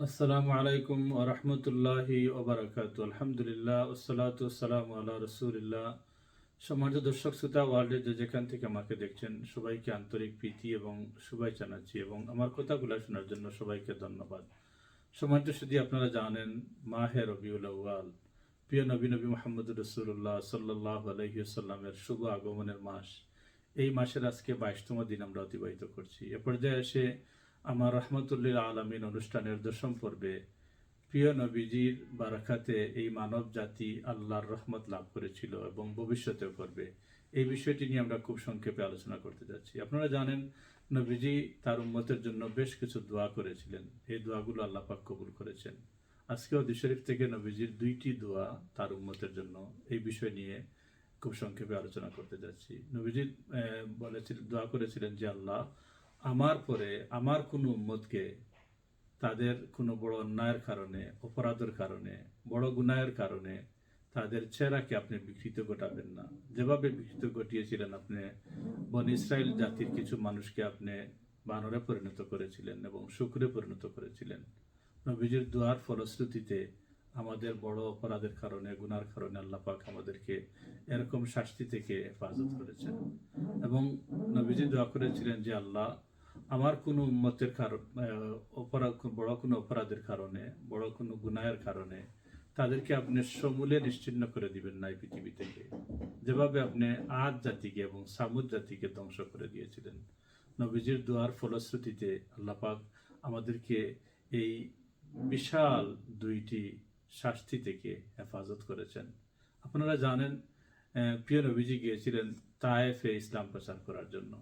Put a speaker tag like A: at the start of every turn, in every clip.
A: আসসালামু আলাইকুম ওরহমতুল্লাহি ওবরাকাত আলহামদুলিল্লাহ ওসালাত সালাম আল্লাহ রসুলিল্লাহ। সম্মানিত দর্শক, শ্রোতা ওয়ার্ল্ডের যে যেখান থেকে আমাকে দেখছেন, সবাইকে আন্তরিক প্রীতি এবং শুভাই জানাচ্ছি এবং আমার কথাগুলো শোনার জন্য সবাইকে ধন্যবাদ। সম্মানিত শুধু আপনারা জানেন, মাহে রবিউল আউ্য়াল, প্রিয় নবী নবী মোহাম্মদ রসুল্লাহ সাল্লাহ আলহিউসাল্লামের শুভ আগমনের মাস। এই মাসের আজকে বাইশতম দিন আমরা অতিবাহিত করছি। এ পর্যায়ে এসে আমার রহমতুল্লিল আলমিন অনুষ্ঠানের দশম পর্বে প্রিয় নবীজির বারাখাতে এই মানব জাতি আল্লাহর রহমত লাভ করেছিল এবং ভবিষ্যতেও করবে। এই বিষয়টি নিয়ে আমরা খুব সংক্ষেপে আলোচনা করতে যাচ্ছি। আপনারা জানেন, নবীজি তার উম্মতের জন্য বেশ কিছু দোয়া করেছিলেন। এই দোয়াগুলো আল্লাহ পাক কবুল করেছেন। আজকে অদি শরীফ থেকে নবীজির দুইটি দোয়া তার উম্মতের জন্য। এই বিষয় নিয়ে খুব সংক্ষেপে আলোচনা করতে যাচ্ছি। নবীজি বলেছিলেন দোয়া করেছিলেন যে, আল্লাহ আমার পরে আমার কোনো উম্মতকে তাদের কোনো বড় অন্যায়ের কারণে, অপরাধের কারণে, বড় গুনাহের কারণে তাদের চেহারাকে আপনি বিকৃত ঘটাবেন না। যেভাবে বিকৃত ঘটিয়েছিলেন আপনি, বন ইসরায়েল জাতির কিছু মানুষকে আপনি বানরে পরিণত করেছিলেন এবং শুক্রে পরিণত করেছিলেন। নবীজির দোয়ার ফলশ্রুতিতে আমাদের বড় অপরাধের কারণে, গুনার কারণে আল্লাহ পাক আমাদেরকে এরকম শাস্তি থেকে হেফাজত করেছেন। এবং নবীজি দোয়া করেছিলেন যে, আল্লাহ আমার কোনো মতের কারণ অপরাধ, বড় কোনো অপরাধের কারণে, বড় কোনো গুনাহের কারণে তাদেরকে আপনি সমূলে নিশ্চিন্ন করে দিবেন না এই পৃথিবী থেকে। যেভাবে আপনি আজ জাতিকে এবং সামুদ জাতিকে ধ্বংস করে দিয়েছিলেন। নবীজির দোয়ার ফলশ্রুতিতে আল্লাপাক আমাদেরকে এই বিশাল দুইটি শাস্তি থেকে হেফাজত করেছেন। আপনারা জানেন প্রিয় নবীজি গিয়েছিলেন তায়েফে ইসলাম প্রচার করার জন্য।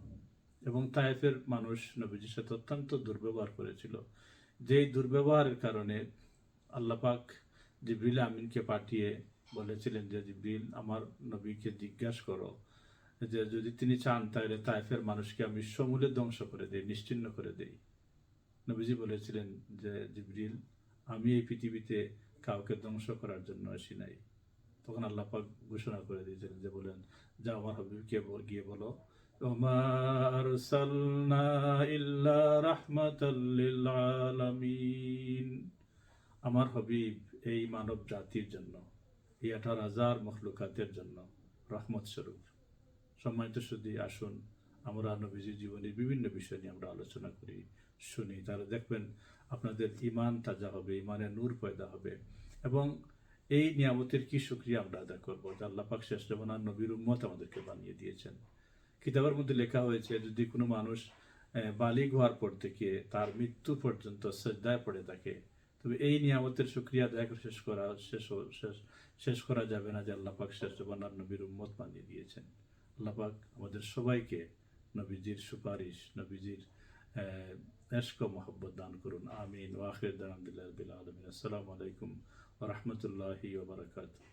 A: এবং তায়েফের মানুষ নবীজির সাথে অত্যন্ত দুর্ব্যবহার করেছিল। যেই দুর্ব্যবহারের কারণে আল্লাপাক জিবরিল আমিনকে পাঠিয়ে বলেছিলেন যে, জিবরিল, আমার নবীকে জিজ্ঞাসা করো যে, যদি তিনি চান তাহলে তায়েফের মানুষকে আমি সমূলে ধ্বংস করে দেই, নিশ্চিন্ন করে দেই। নবীজি বলেছিলেন যে, জিবরিল, আমি এই পৃথিবীতে কাউকে ধ্বংস করার জন্য আসি নাই। তখন আল্লাহ পাক ঘোষণা করে দিয়েছিলেন যে, বলেন যা আমার হাবিবকে গিয়ে বলো وما أرسلنا إلا رحمة للعالمين আমার হবিব এই মানব জাতির জন্য এই আঠারো হাজার মখলুকাতের জন্য রহমত স্বরূপ সম্মানিত শুধু আসুন আমরা নবীজির জীবনের বিভিন্ন বিষয় নিয়ে আমরা আলোচনা করি শুনি তাহলে দেখবেন আপনাদের ইমান তাজা হবে ইমানের নূর পয়দা হবে এবং এই নিয়ামতের কি সুক্রিয়া আমরা আদা করবো যে আল্লাহ পাক শেষ জমানার নবীর উম্মত আমাদেরকে বানিয়ে দিয়েছেন কিতাবের মধ্যে লেখা হয়েছে, যদি কোনো মানুষ বালিগ হওয়ার পর থেকে তার মৃত্যু পর্যন্ত শ্রদ্ধায় পড়ে থাকে, তবে এই নিয়ামতের সুক্রিয়া করে শেষ করা, শেষ শেষ শেষ করা যাবে না যে আল্লাহ পাক শেষ জমানার নবীর উম্মত বানিয়ে দিয়েছেন। আল্লাহ পাক আমাদের সবাইকে নবীজির সুপারিশ, নবীজির এশক মোহব্বত দান করুন। আমিন। ওয়াখির আলহামদুলিল্লাহ আলমিন। আসসালামু আলাইকুম ওরহমতুল্লাহি ওবরাকাতুহ